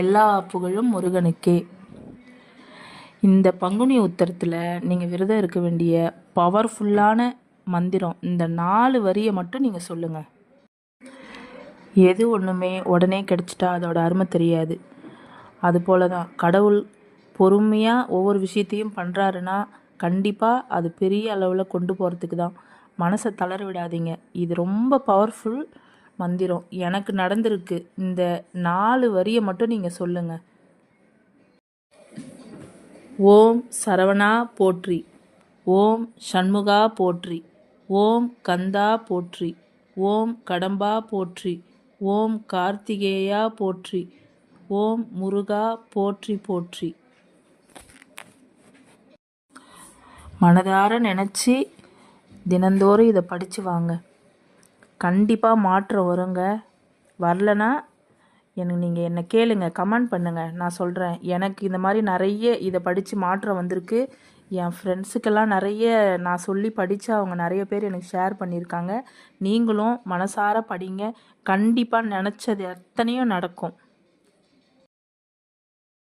எல்லா புகழும் முருகனுக்கே. இந்த பங்குனி உத்தரத்தில் நீங்கள் விரதம் இருக்க வேண்டிய பவர்ஃபுல்லான மந்திரம் இந்த நாலு வரியை மட்டும் நீங்கள் சொல்லுங்கள் எது ஒன்றுமே உடனே கிடச்சிட்டா அதோட அருமை தெரியாது. அதுபோல தான் கடவுள் பொறுமையாக ஒவ்வொரு விஷயத்தையும் பண்ணுறாருன்னா கண்டிப்பாக அது பெரிய அளவில் கொண்டு போகிறதுக்கு தான் மனசை தளர விடாதீங்க. இது ரொம்ப பவர்ஃபுல் மந்திரம். எனக்கு நடந்திருக்கு. இந்த நாலு வரியை மட்டும் நீங்கள் சொல்லுங்கள் ஓம் சரவணா போற்றி. ஓம் சண்முகா போற்றி. ஓம் கந்தா போற்றி. ஓம் கடம்பா போற்றி. ஓம் கார்த்திகேயா போற்றி. ஓம் முருகா போற்றி போற்றி. மனதார நினச்சி தினந்தோறும் இதை படித்து வாங்க. கண்டிப்பாக மாற்றம் வருங்க. வரலனா எனக்கு நீங்கள் என்னை கேளுங்க கமெண்ட் பண்ணுங்கள் நான் சொல்கிறேன் எனக்கு இந்த மாதிரி நிறைய இதை படித்து மாற்றம் வந்திருக்கு. என் ஃப்ரெண்ட்ஸுக்கெல்லாம் நிறைய நான் சொல்லி படித்து அவங்க நிறைய பேர் எனக்கு ஷேர் பண்ணியிருக்காங்க. நீங்களும் மனசார படிங்க. கண்டிப்பாக நினச்சது எத்தனையோ நடக்கும்.